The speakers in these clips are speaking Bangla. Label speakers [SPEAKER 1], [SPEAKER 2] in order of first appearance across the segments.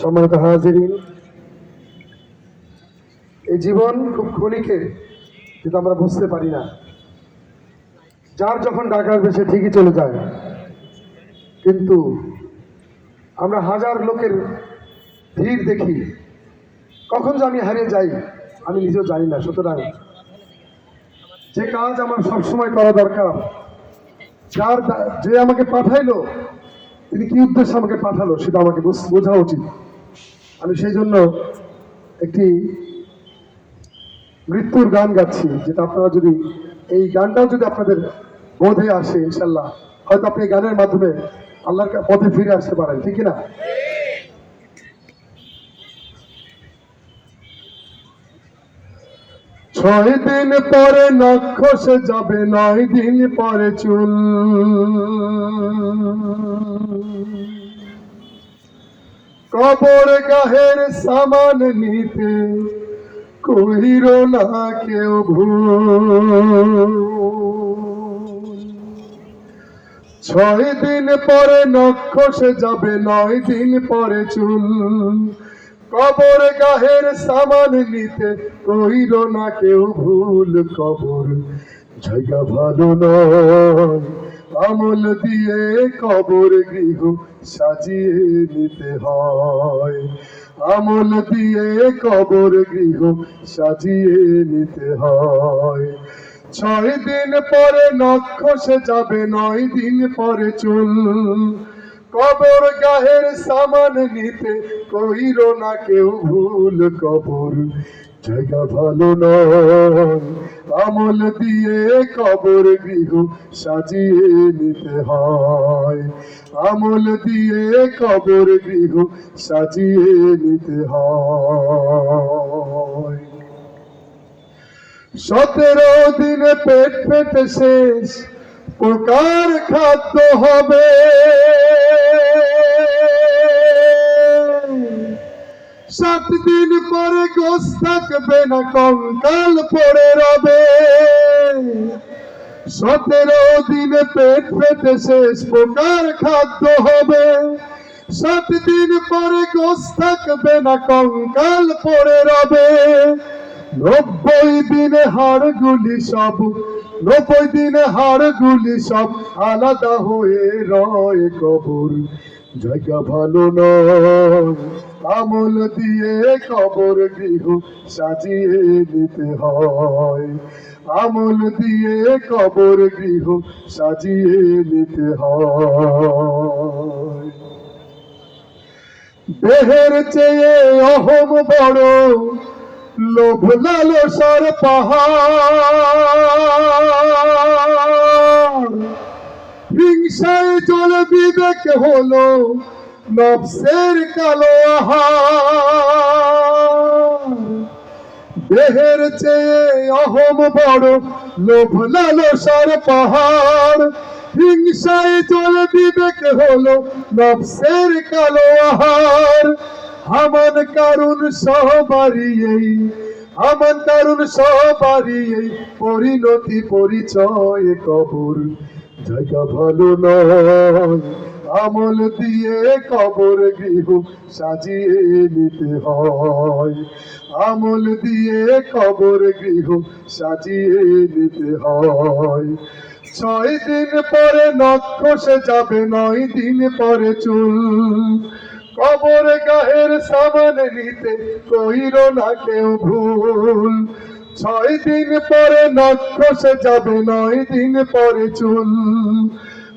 [SPEAKER 1] সম্মানিত হাজিরিন, এই জীবন খুব ক্ষণিকের কিন্তু আমরা বুঝতে পারি না। যার যখন ডাক আসবে, সে ঠিকই চলে যায়। কিন্তু আমরা হাজার লোকের ভিড় দেখি, কখন যে আমি হারিয়ে যাই, আমি নিজেও জানি না। সুতরাং যে কাজ আমার সবসময় করা দরকার, যার যে আমাকে পাঠাইলো তিনি কি উদ্দেশ্যে আমাকে পাঠালো সেটা আমাকে বোঝা উচিত। আমি সেই জন্য একটি মৃত্যুর গান গাচ্ছি, যেটা আপনারা যদি, এই গানটাও যদি আপনাদের বোধে আসে, ইনশাল্লাহ। হয়তো আপনি গানের মাধ্যমে আল্লাহর পথে ফিরে আসতে পারেন, ঠিক না? ছয় দিন পরে নক্ষসে যাবে, নয় দিন পরে চুল। কবর গাহের সামান নিতে কহির না কেউ ভুল। ছয় দিন পরে নক্ষসে যাবে, নয় দিন পরে চুল। কবর গাহের সামান নিতে কইর না কেউ ভুল কবর। জায়গা ভালো নয়, আমল দিয়ে কবর গৃহ সাজিয়ে নিতে হয়। আমল দিয়ে কবর গৃহ সাজিয়ে নিতে হয়। ছয় দিন পরে নক্ষসে যাবে, নয় দিন পরে চুল। কবর গাহের সামান নিতে কইর না কেউ ভুল কবর। জায়গা ভালো নয়, আমল দিয়ে কবর গৃহ সাজিয়ে নিতে হয়। আমল দিয়ে কবর গৃহ সাজিয়ে নিতে হয়। সতেরো দিনে পেট পেটে শেষ প্রকার খাদ্য হবে। সাত দিন পরে গোস থাকবে না, কঙ্কাল পড়ে রবে। সতেরো দিনে পেট পেটে শেষ পোকার খাদ্য হবে। সাত দিন পরে গোস থাকবে না, কঙ্কাল পড়ে রবে। নব্বই দিনে হাড়গুলি সব, নব্বই দিনে হাড়গুলি সব আলাদা হয়ে রয় কবর। জায়গা ভালো নয়। আমল দিয়ে কবর গৃহ সাজিয়ে নিতে হয়। আমল দিয়ে কবর গৃহ সাজিয়ে নিতে হয়। দেহের চেয়ে অহম বড় লোভ লালসার পাহাড়। হিংসায় জল বিবেক হলো নবসের কালো দেহের চেয়ে অহম বড় লোভ লালসার পাহাড়। হিংসায় জল বিবেক হলো নবসের কালো আহার। হামান কারুন সহবারী এই, হামান কারুন সহবারী এই, পরিণতি পরিচয় কবর। জায়গা ভালো নয়। আমল দিয়ে কবর গৃহ সাজিয়ে নিতে হয়। আমল দিয়ে কবর গৃহ সাজিয়ে নিতে হয়। ছয় দিন পরে নক্ষসে যাবে, নয় দিন পরে চুল। কবর গাহের সামান নিতে কইর না কেউ ভুল। ছয় দিন পরে নক্ষসে যাবে, নয় দিন পরে চুল।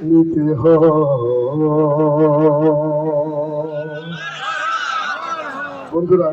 [SPEAKER 1] নিতে বন্ধুরা